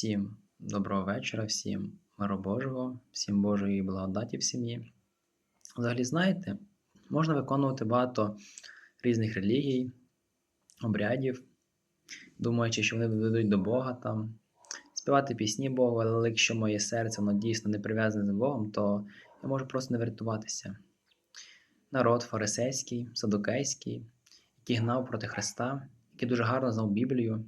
Всім доброго вечора, всім миру Божого, всім Божої благодаті в сім'ї. Взагалі, знаєте, можна виконувати багато різних релігій, обрядів, думаючи, що вони ведуть до Бога там, співати пісні Богу, але якщо моє серце воно дійсно не прив'язане з Богом, то я можу просто не врятуватися. Народ фарисейський, садукейський, який гнав проти Христа, який дуже гарно знав Біблію,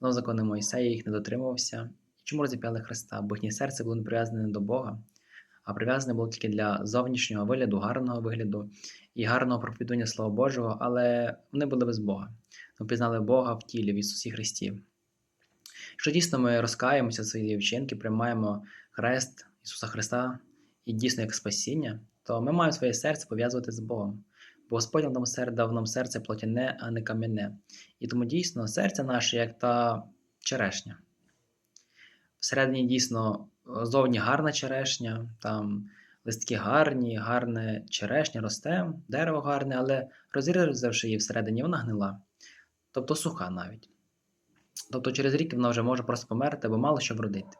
знав закони Мойсея, їх не дотримувався. І Чому розіп'яли Христа? Бо їхнє серце було не прив'язане до Бога, а прив'язане було тільки для зовнішнього вигляду, гарного вигляду і гарного проповідування Слова Божого, але вони були без Бога. Ми пізнали Бога в тілі в Ісусі Христі. Якщо дійсно ми розкаємося свої вчинки, приймаємо хрест Ісуса Христа і дійсно як спасіння, то ми маємо своє серце пов'язувати з Богом. Бо Господь нам дав нам серце плотяне, а не кам'яне. І тому дійсно серце наше, як та черешня. Всередині дійсно зовні гарна черешня, там листки гарні, гарне черешня росте, дерево гарне, але розрізавши її всередині, вона гнила, тобто суха навіть. Тобто через рік вона вже може просто померти або мало що вродити.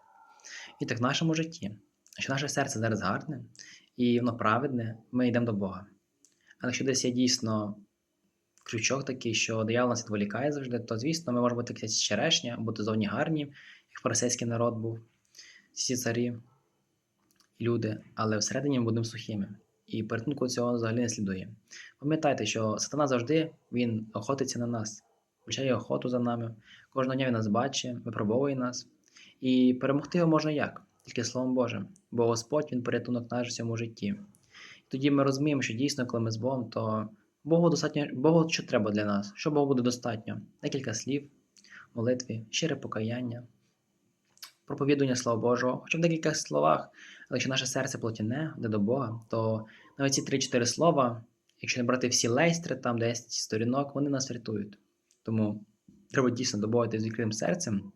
І так в нашому житті, що наше серце зараз гарне і воно праведне, ми йдемо до Бога. Але якщо десь є дійсно крючок такий, що диявол нас відволікає завжди, то, звісно, ми можемо бути якась черешня, бути зовні гарні, як фарисейський народ був, всі царі люди, але всередині ми будемо сухими. І порятунку цього взагалі не слідує. Пам'ятайте, що сатана завжди він охотиться на нас, включає охоту за нами. Кожного дня він нас бачить, випробовує нас. І перемогти його можна як? Тільки Словом Божим. Бо Господь він порятунок наш в цьому житті. Тоді ми розуміємо, що дійсно, коли ми з Богом, то Богу достатньо, Богу що треба для нас, що Богу буде достатньо? Декілька слів, молитві, щире покаяння, проповідування Слова Божого, хоча в декілька словах, але якщо наше серце плотяне, де до Бога, то навіть ці 3-4 слова, якщо не брати всі лейстри, там 10 сторінок, вони нас врятують. Тому треба дійсно до Бога з відкритим серцем,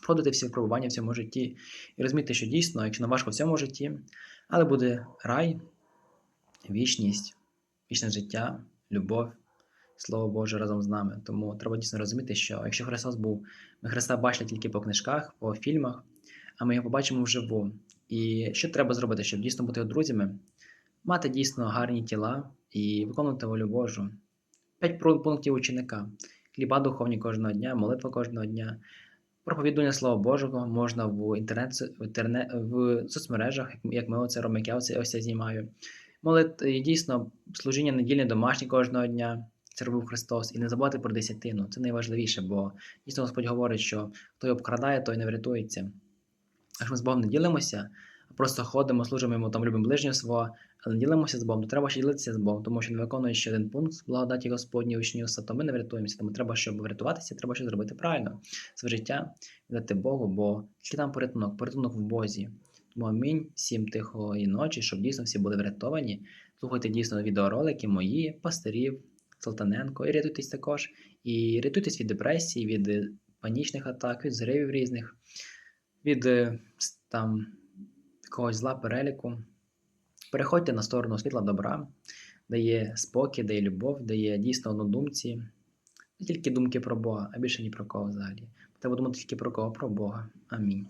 проходити всі випробування в цьому житті і розуміти, що дійсно, якщо не важко в цьому житті, але буде рай, вічність, вічне життя, любов, Слово Боже разом з нами. Тому треба дійсно розуміти, що якщо Христос був, ми Христа бачили тільки по книжках, по фільмах, а ми його побачимо вживу. І що треба зробити, щоб дійсно бути друзями? Мати дійсно гарні тіла і виконувати волю Божу. П'ять пунктів ученика: хліба духовні кожного дня, молитва кожного дня. Проповідування Слова Божого можна в інтернет, в, інтернет, в соцмережах, як ми оце робимо, як я оце, ось знімаю. Молит дійсно служіння недільне домашнє кожного дня. Це робив Христос. І не забувати про десятину. Це найважливіше, бо дійсно Господь говорить, що його обкрадає, той не врятується. Якщо ми з Богом не ділимося, а просто ходимо, служимо йому, там любимо ближнього свого, але не ділимося з Богом, то треба ще ділитися з Богом, тому що не виконує ще один пункт благодаті Господній учнівства, то ми не врятуємося. Тому треба, щоб врятуватися, треба щось зробити правильно. Своє життя віддати Богу, бо тільки там порятунок, порятунок в Бозі. Тому амінь всім тихої ночі, щоб дійсно всі були врятовані. Слухайте дійсно відеоролики мої, пастирів, Салтаненко, і рятуйтесь також. І рятуйтесь від депресії, від панічних атак, від зривів різних, від там якогось зла переліку. Переходьте на сторону світла добра, де є спокій, де є любов, де є дійсно однодумці. Не тільки думки про Бога, а більше ні про кого взагалі. Треба думати тільки про кого? Про Бога. Амінь.